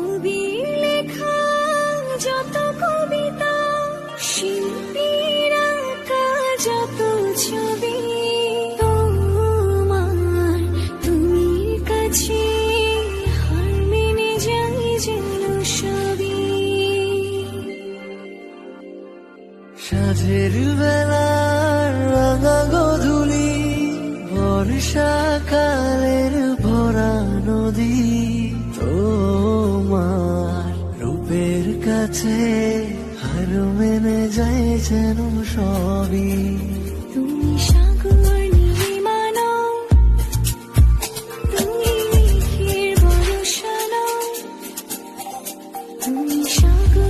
কবি লেখা, যত কবিতা যত ছবি কাছে মেনে যেন সবই। বেলার রাঙা গধুলি, বর্ষাকালের ভরা নদী কাছে হার মেনে যায় যেন সবই। তুমি সাগর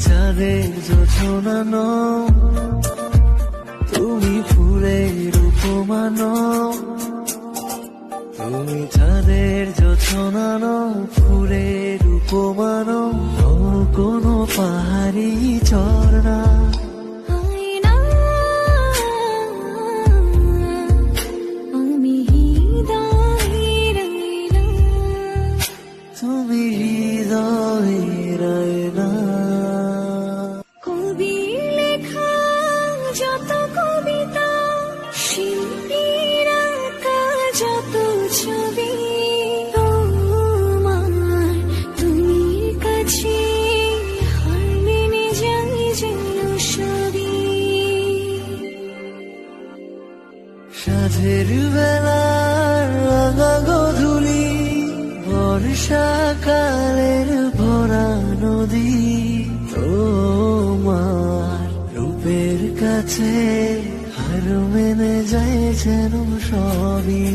চাঁদের যোছনা তুমি ফুলের উপমান। তুমি চাঁদের জোছনানো ফুলের উপমান। কোনো পাহাড়ি ঝর্ণা। সবই বেলার গধুলি বর্ষাকালের ভরা নদী তোমার রূপের কাছে হার মেনে যায় যেন সবই।